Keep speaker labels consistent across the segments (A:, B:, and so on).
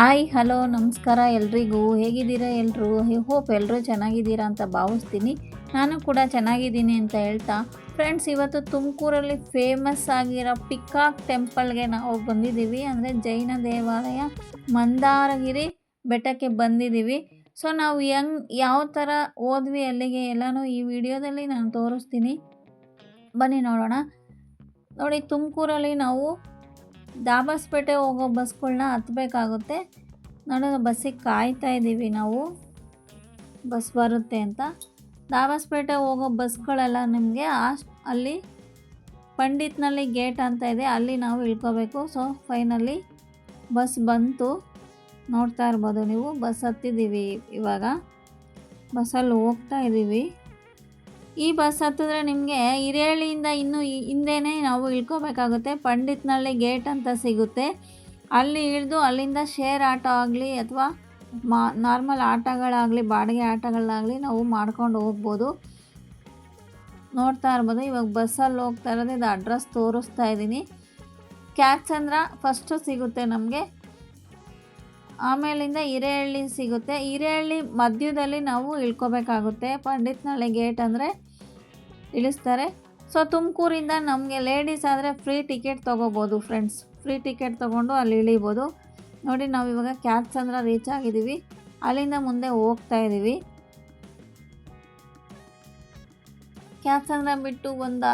A: Hi, hello, ನಮಸ್ಕಾರ ಎಲ್ರಿಗೂ. ಹೇಗಿದ್ದೀರಾ ಎಲ್ಲರೂ ಹೋಪ್ ಎಲ್ಲರೂ ಚೆನ್ನಾಗಿದ್ದೀರಾ ಅಂತ ಭಾವಿಸ್ತೀನಿ. ನಾನು ಕೂಡ ಚೆನ್ನಾಗಿದ್ದೀನಿ ಅಂತ ಹೇಳ್ತಾ. ಫ್ರೆಂಡ್ಸ್, ಇವತ್ತು ತುಮಕೂರಲ್ಲಿ ಫೇಮಸ್ ಆಗಿರೋ ಪಿಕಾಕ್ ಟೆಂಪಲ್ಗೆ ನಾವು ಬಂದಿದ್ದೀವಿ. ಅಂದರೆ ಜೈನ ದೇವಾಲಯ ಮಂದಾರಗಿರಿ ಬೆಟ್ಟಕ್ಕೆ ಬಂದಿದ್ದೀವಿ. ಸೊ ನಾವು ಹೆಂಗ್ ಯಾವ ಥರ ಹೋದ್ವಿ ಅಲ್ಲಿಗೆ ಎಲ್ಲನೂ ಈ ವಿಡಿಯೋದಲ್ಲಿ ನಾನು ತೋರಿಸ್ತೀನಿ. ಬನ್ನಿ ನೋಡೋಣ. ನೋಡಿ, ತುಮಕೂರಲ್ಲಿ ನಾವು ದಾಬಸ್ಪೇಟೆ ಹೋಗೋ ಬಸ್ಗಳನ್ನ ಹತ್ತಬೇಕಾಗುತ್ತೆ ನೋಡೋಣ ಬಸ್ಸಿಗೆ ಕಾಯ್ತಾ ಇದ್ದೀವಿ ನಾವು. ಬಸ್ ಬರುತ್ತೆ ಅಂತ. ದಾಬಸ್ಪೇಟೆ ಹೋಗೋ ಬಸ್ಗಳೆಲ್ಲ ನಿಮಗೆ ಆ ಅಲ್ಲಿ ಪಂಡಿತ್ನಲ್ಲಿ ಗೇಟ್ ಅಂತ ಇದೆ, ಅಲ್ಲಿ ನಾವು ಇಳ್ಕೋಬೇಕು. ಸೊ, ಫೈನಲಿ ಬಸ್ ಬಂತು. ನೋಡ್ತಾ ಇರ್ಬೋದು ನೀವು, ಬಸ್ ಹತ್ತಿದ್ದೀವಿ ಇವಾಗ. ಬಸ್ಸಲ್ಲಿ ಹೋಗ್ತಾ ಇದ್ದೀವಿ. ಈ ಬಸ್ ಹತ್ತಿದ್ರೆ ನಿಮಗೆ ಹಿರೇಹಳ್ಳಿಯಿಂದ ಇನ್ನೂ ಹಿಂದೆನೇ ನಾವು ಇಳ್ಕೋಬೇಕಾಗುತ್ತೆ. ಪಂಡಿತ್ನಳ್ಳಿ ಗೇಟ್ ಅಂತ ಸಿಗುತ್ತೆ. ಅಲ್ಲಿ ಇಳಿದು ಅಲ್ಲಿಂದ ಶೇರ್ ಆಟೋ ಆಗಲಿ ಅಥವಾ ಮಾ ನಾರ್ಮಲ್ ಆಟಗಳಾಗಲಿ, ಬಾಡಿಗೆ ಆಟಗಳಾಗಲಿ ನಾವು ಮಾಡ್ಕೊಂಡು ಹೋಗ್ಬೋದು. ನೋಡ್ತಾ ಇರ್ಬೋದು, ಇವಾಗ ಬಸ್ಸಲ್ಲಿ ಹೋಗ್ತಾ ಇರೋದು, ಇದು ಅಡ್ರೆಸ್ ತೋರಿಸ್ತಾ ಇದ್ದೀನಿ. ಕ್ಯಾಚ್ ಚಂದ್ರ ಫಸ್ಟು ಸಿಗುತ್ತೆ ನಮಗೆ. ಆಮೇಲಿಂದ ಹಿರೇಹಳ್ಳಿ ಸಿಗುತ್ತೆ. ಹಿರೇಹಳ್ಳಿ ಮಧ್ಯದಲ್ಲಿ ನಾವು ಇಳ್ಕೋಬೇಕಾಗುತ್ತೆ. ಪಂಡಿತ್ನಳ್ಳಿ ಗೇಟ್ ಅಂದರೆ ಇಳಿಸ್ತಾರೆ. ಸೊ ತುಮಕೂರಿಂದ ನಮಗೆ ಲೇಡೀಸ್ ಆದರೆ ಫ್ರೀ ಟಿಕೆಟ್ ತೊಗೋಬೋದು ಫ್ರೆಂಡ್ಸ್ ಫ್ರೀ ಟಿಕೆಟ್ ತೊಗೊಂಡು ಅಲ್ಲಿ ಇಳಿಬೋದು. ನೋಡಿ, ನಾವು ಇವಾಗ ಕ್ಯಾತ್ಸಂದ್ರ ರೀಚ್ ಆಗಿದ್ದೀವಿ. ಅಲ್ಲಿಂದ ಮುಂದೆ ಹೋಗ್ತಾ ಇದ್ದೀವಿ ಕ್ಯಾತ್ಸಂದ್ರ ಬಿಟ್ಟು ಒಂದು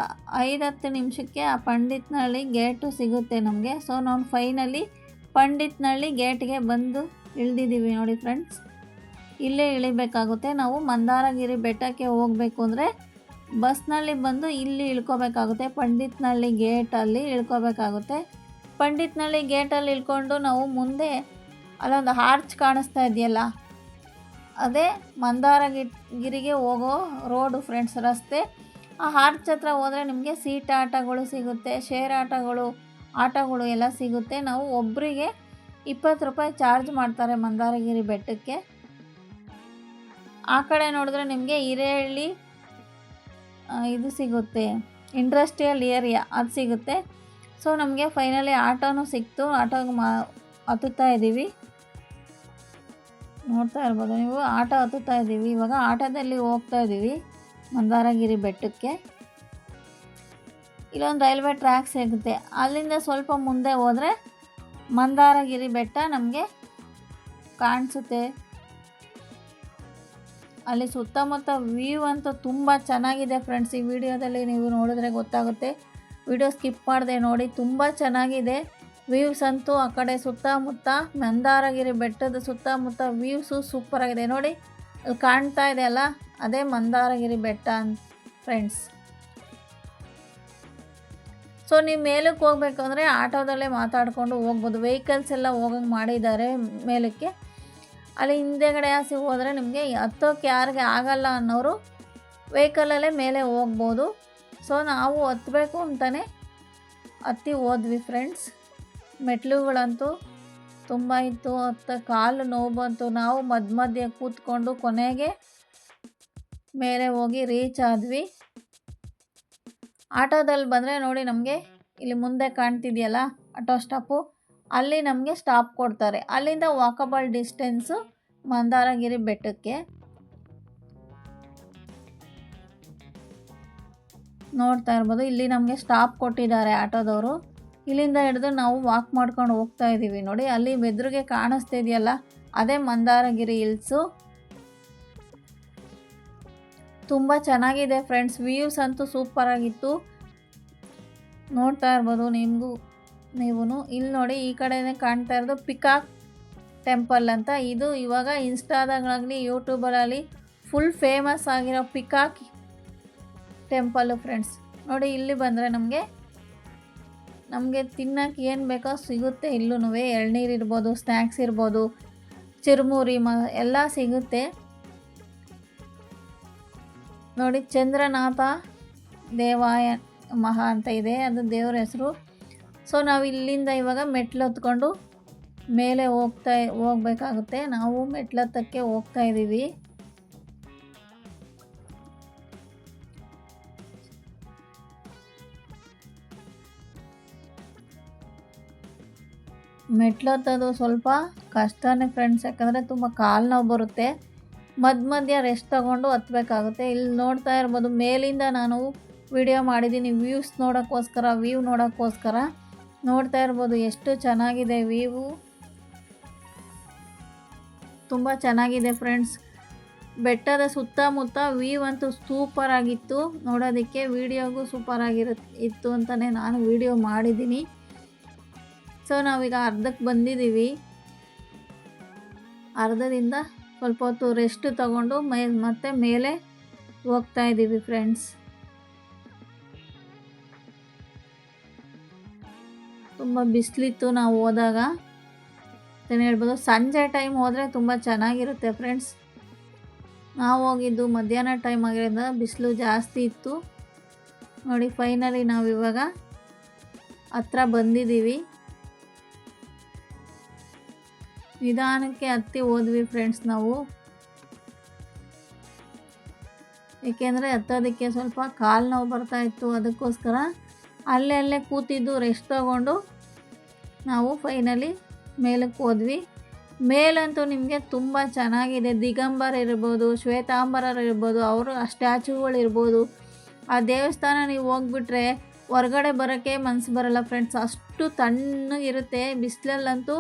A: ಐದು ಹತ್ತು ನಿಮಿಷಕ್ಕೆ ಆ ಪಂಡಿತ್ನಳ್ಳಿ ಗೇಟು ಸಿಗುತ್ತೆ ನಮಗೆ. ಸೊ ನಾವು ಫೈನಲಿ ಪಂಡಿತ್ನಳ್ಳಿ ಗೇಟ್ಗೆ ಬಂದು ಇಳ್ದಿದ್ದೀವಿ ನೋಡಿ ಫ್ರೆಂಡ್ಸ್ ಇಲ್ಲೇ ಇಳಿಬೇಕಾಗುತ್ತೆ. ನಾವು ಮಂದಾರಗಿರಿ ಬೆಟ್ಟಕ್ಕೆ ಹೋಗಬೇಕು ಅಂದರೆ ಬಸ್ನಲ್ಲಿ ಬಂದು ಇಲ್ಲಿ ಇಳ್ಕೋಬೇಕಾಗುತ್ತೆ, ಪಂಡಿತ್ನಳ್ಳಿ ಗೇಟಲ್ಲಿ ಇಳ್ಕೋಬೇಕಾಗುತ್ತೆ. ಪಂಡಿತ್ನಳ್ಳಿ ಗೇಟಲ್ಲಿ ಇಳ್ಕೊಂಡು ನಾವು ಮುಂದೆ ಅಲ್ಲೊಂದು ಹಾರ್ಚ್ ಕಾಣಿಸ್ತಾ ಇದೆಯಲ್ಲ, ಅದೇ ಮಂದಾರಗಿ ಗಿರಿಗೆ ಹೋಗೋ ರೋಡು ಫ್ರೆಂಡ್ಸ್, ರಸ್ತೆ. ಆ ಹಾರ್ಚ್ ಹತ್ರ ಹೋದರೆ ನಿಮಗೆ ಸೀಟ್ ಆಟಗಳು ಸಿಗುತ್ತೆ, ಶೇರ್ ಆಟಗಳು ಆಟಗಳು ಎಲ್ಲ ಸಿಗುತ್ತೆ. ನಾವು ಒಬ್ಬರಿಗೆ ಇಪ್ಪತ್ತು ರೂಪಾಯಿ ಚಾರ್ಜ್ ಮಾಡ್ತಾರೆ ಮಂದಾರಗಿರಿ ಬೆಟ್ಟಕ್ಕೆ. ಆ ಕಡೆ ನೋಡಿದ್ರೆ ನಿಮಗೆ ಹಿರೇಹಳ್ಳಿ ಇದು ಸಿಗುತ್ತೆ. ಇಂಡಸ್ಟ್ರಿಯಲ್ ಏರಿಯಾ ಅದು ಸಿಗುತ್ತೆ. ಸೊ ನಮಗೆ ಫೈನಲಿ ಆಟೋನೂ ಸಿಕ್ತು. ಆಟೋಗೆ ಮಾ, ಹತ್ತುತ್ತಾ ಇದ್ದೀವಿ. ನೋಡ್ತಾ ಇರ್ಬೋದು ನೀವು, ಆಟೋ ಹತ್ತುತ್ತಾ ಇದ್ದೀವಿ. ಇವಾಗ ಆಟೋದಲ್ಲಿ ಹೋಗ್ತಾ ಇದ್ದೀವಿ. ಮಂದಾರಗಿರಿ ಬೆಟ್ಟಕ್ಕೆ. ಇಲ್ಲೊಂದು ರೈಲ್ವೆ ಟ್ರ್ಯಾಕ್ ಸಿಗುತ್ತೆ. ಅಲ್ಲಿಂದ ಸ್ವಲ್ಪ ಮುಂದೆ ಹೋದರೆ ಮಂದಾರಗಿರಿ ಬೆಟ್ಟ ನಮಗೆ ಕಾಣಿಸುತ್ತೆ. ಅಲ್ಲಿ ಸುತ್ತಮುತ್ತ ವ್ಯೂ ಅಂತೂ ತುಂಬ ಚೆನ್ನಾಗಿದೆ ಫ್ರೆಂಡ್ಸ್ ಈ ವಿಡಿಯೋದಲ್ಲಿ ನೀವು ನೋಡಿದ್ರೆ ಗೊತ್ತಾಗುತ್ತೆ. ವಿಡಿಯೋ ಸ್ಕಿಪ್ ಮಾಡಿದೆ ನೋಡಿ, ತುಂಬ ಚೆನ್ನಾಗಿದೆ. ವ್ಯೂವ್ಸ್ ಅಂತೂ ಆ ಕಡೆ ಸುತ್ತಮುತ್ತ ಮಂದಾರಗಿರಿ ಬೆಟ್ಟದ ಸುತ್ತಮುತ್ತ ವ್ಯೂಸು ಸೂಪರಾಗಿದೆ ನೋಡಿ, ಅಲ್ಲಿ ಕಾಣ್ತಾ ಇದೆ ಅಲ್ಲ, ಅದೇ ಮಂದಾರಗಿರಿ ಬೆಟ್ಟ ಅಂತ ಫ್ರೆಂಡ್ಸ್ ಸೊ ನೀವು ಮೇಲಕ್ಕೆ ಹೋಗ್ಬೇಕು ಅಂದರೆ ಆಟೋದಲ್ಲೇ ಮಾತಾಡಿಕೊಂಡು ಹೋಗ್ಬೋದು. ವೆಹಿಕಲ್ಸ್ ಎಲ್ಲ ಹೋಗಂಗೆ ಮಾಡಿದ್ದಾರೆ ಮೇಲಕ್ಕೆ. ಅಲ್ಲಿ ಹಿಂದೆಗಡೆ ಆಸೆ ಹೋದರೆ ನಿಮಗೆ ಹತ್ತೋಕ್ಕೆ ಯಾರಿಗೆ ಆಗಲ್ಲ ಅನ್ನೋರು ವೆಹಿಕಲಲ್ಲೇ ಮೇಲೆ ಹೋಗ್ಬೋದು. ಸೊ ನಾವು ಹತ್ತಬೇಕು ಅಂತಲೇ ಹತ್ತಿ ಹೋದ್ವಿ ಫ್ರೆಂಡ್ಸ್ ಮೆಟ್ಲುಗಳಂತೂ ತುಂಬ ಇತ್ತು. ಹತ್ತ ಕಾಲು ನೋವು ಬಂತು. ನಾವು ಮಧ್ಯ ಮಧ್ಯೆ ಕೂತ್ಕೊಂಡು ಕೊನೆಗೆ ಮೇಲೆ ಹೋಗಿ ರೀಚ್ ಆದ್ವಿ. ಆಟೋದಲ್ಲಿ ಬಂದರೆ ನೋಡಿ ನಮಗೆ ಇಲ್ಲಿ ಮುಂದೆ ಕಾಣ್ತಿದೆಯಲ್ಲ, ಆಟೋ ಸ್ಟಾಪು ಅಲ್ಲಿ ನಮಗೆ ಸ್ಟಾಪ್ ಕೊಡ್ತಾರೆ. ಅಲ್ಲಿಂದ ವಾಕಬಲ್ ಡಿಸ್ಟೆನ್ಸು ಮಂದಾರಗಿರಿ ಬೆಟ್ಟಕ್ಕೆ. ನೋಡ್ತಾ ಇರ್ಬೋದು, ಇಲ್ಲಿ ನಮಗೆ ಸ್ಟಾಪ್ ಕೊಟ್ಟಿದ್ದಾರೆ ಆಟೋದವರು. ಇಲ್ಲಿಂದ ಹಿಡಿದು ನಾವು ವಾಕ್ ಮಾಡ್ಕೊಂಡು ಹೋಗ್ತಾ ಇದ್ದೀವಿ ನೋಡಿ, ಅಲ್ಲಿ ಬೆದ್ರಿಗೆ ಕಾಣಿಸ್ತಿದೆಯಲ್ಲ ಅದೇ ಮಂದಾರಗಿರಿ ಹಿಲ್ಸು ತುಂಬ ಚೆನ್ನಾಗಿದೆ ಫ್ರೆಂಡ್ಸ್ ವ್ಯೂಸ್ ಅಂತೂ ಸೂಪರಾಗಿತ್ತು ನೋಡ್ತಾ ಇರ್ಬೋದು ನಿಮಗೂ. ನೀವು ಇಲ್ಲಿ ನೋಡಿ ಈ ಕಡೆನೇ ಕಾಣ್ತಾ ಇರೋದು ಪಿಕಾಕ್ ಟೆಂಪಲ್ ಅಂತ. ಇದು ಇವಾಗ ಇನ್ಸ್ಟಾದಾಗಲಿ ಯೂಟ್ಯೂಬಲ್ಲಿ ಫುಲ್ ಫೇಮಸ್ ಆಗಿರೋ ಪಿಕಾಕ್ ಟೆಂಪಲ್ಲು ಫ್ರೆಂಡ್ಸ್. ನೋಡಿ ಇಲ್ಲಿ ಬಂದರೆ ನಮಗೆ ನಮಗೆ ತಿನ್ನೋಕೆ ಏನು ಬೇಕೋ ಸಿಗುತ್ತೆ ಇಲ್ಲೂ ಎಳ್ನೀರು ಇರ್ಬೋದು ಸ್ನ್ಯಾಕ್ಸ್ ಇರ್ಬೋದು, ಚಿರುಮುರಿ ಮ, ಎಲ್ಲ ಸಿಗುತ್ತೆ. ನೋಡಿ ಚಂದ್ರನಾಥ ದೇವಾಯ ಮಹಾ ಅಂತ ಇದೆ. ಅದು ದೇವ್ರ ಹೆಸರು. ಸೊ ನಾವು ಇಲ್ಲಿಂದ ಇವಾಗ ಮೆಟ್ಲು ಹತ್ಕೊಂಡು ಮೇಲೆ ಹೋಗ್ತಾ ಹೋಗ್ಬೇಕಾಗುತ್ತೆ. ನಾವು ಮೆಟ್ಲು ಹತ್ತಕ್ಕೆ ಹೋಗ್ತಾ ಇದ್ದೀವಿ. ಮೆಟ್ಲು ಹತ್ತೋದು ಸ್ವಲ್ಪ ಕಷ್ಟನೇ ಫ್ರೆಂಡ್ಸ್ ಯಾಕಂದರೆ ತುಂಬ ಕಾಲು ನೋವು ಬರುತ್ತೆ. ಮಧ್ಯ ಮಧ್ಯ ರೆಸ್ಟ್ ತಗೊಂಡು ಹತ್ಬೇಕಾಗುತ್ತೆ. ಇಲ್ಲಿ ನೋಡ್ತಾ ಇರ್ಬೋದು, ಮೇಲಿಂದ ನಾನು ವಿಡಿಯೋ ಮಾಡಿದ್ದೀನಿ ವ್ಯೂಸ್ ನೋಡೋಕ್ಕೋಸ್ಕರ ವ್ಯೂ ನೋಡೋಕ್ಕೋಸ್ಕರ. ನೋಡ್ತಾ ಇರ್ಬೋದು ಎಷ್ಟು ಚೆನ್ನಾಗಿದೆ ವೀವು. ತುಂಬ ಚೆನ್ನಾಗಿದೆ ಫ್ರೆಂಡ್ಸ್. ಬೆಟ್ಟದ ಸುತ್ತಮುತ್ತ ವೀವ್ ಅಂತೂ ಸೂಪರ್ ಆಗಿತ್ತು. ನೋಡೋದಕ್ಕೆ ವಿಡಿಯೋಗೂ ಸೂಪರ್ ಆಗಿರುತ್ತೆ ಇತ್ತು ಅಂತಲೇ ನಾನು ವಿಡಿಯೋ ಮಾಡಿದ್ದೀನಿ. ಸೊ, ನಾವೀಗ ಅರ್ಧಕ್ಕೆ ಬಂದಿದ್ದೀವಿ. ಅರ್ಧದಿಂದ ಸ್ವಲ್ಪ ಹೊತ್ತು ರೆಸ್ಟ್ ತಗೊಂಡು ಮೇ, ಮತ್ತೆ ಮೇಲೆ ಹೋಗ್ತಾ ಇದ್ದೀವಿ ಫ್ರೆಂಡ್ಸ್. ತುಂಬ ಬಿಸಿಲಿತ್ತು ನಾವು ಹೋದಾಗ. ಅಂತಲೇ ಹೇಳ್ಬೋದು, ಸಂಜೆ ಟೈಮ್ ಹೋದರೆ ತುಂಬ ಚೆನ್ನಾಗಿರುತ್ತೆ ಫ್ರೆಂಡ್ಸ್ ನಾವು ಹೋಗಿದ್ದು ಮಧ್ಯಾಹ್ನ ಟೈಮ್ ಆಗಿರೋದ್ರಿಂದ ಬಿಸಿಲು ಜಾಸ್ತಿ ಇತ್ತು. ನೋಡಿ ಫೈನಲಿ ನಾವು ಇವಾಗ ಹತ್ರ ಬಂದಿದ್ದೀವಿ. ನಿಧಾನಕ್ಕೆ ಹತ್ತಿ ಹೋದ್ವಿ ಫ್ರೆಂಡ್ಸ್ ನಾವು. ಏಕೆಂದರೆ ಹತ್ತೋದಕ್ಕೆ ಸ್ವಲ್ಪ ಕಾಲು ನೋವು ಬರ್ತಾಯಿತ್ತು ಅದಕ್ಕೋಸ್ಕರ ಅಲ್ಲೇ ಅಲ್ಲೇ ಕೂತಿದ್ದು ರೆಸ್ಟ್ ತಗೊಂಡು ನಾವು ಫೈನಲಿ ಮೇಲಕ್ಕೆ ಹೋದ್ವಿ. ಮೇಲಂತೂ ನಿಮಗೆ ತುಂಬ ಚೆನ್ನಾಗಿದೆ. ದಿಗಂಬರ್ ಇರ್ಬೋದು, ಶ್ವೇತಾಂಬರರು ಇರ್ಬೋದು, ಅವರು ಆ ಸ್ಟ್ಯಾಚುಗಳಿರ್ಬೋದು ಆ ದೇವಸ್ಥಾನ ನೀವು ಹೋಗ್ಬಿಟ್ರೆ ಹೊರಗಡೆ ಬರೋಕ್ಕೆ ಮನಸ್ಸು ಬರಲ್ಲ ಫ್ರೆಂಡ್ಸ್ ಅಷ್ಟು ತಣ್ಣಗಿರುತ್ತೆ ಬಿಸಿಲಲ್ಲಂತೂ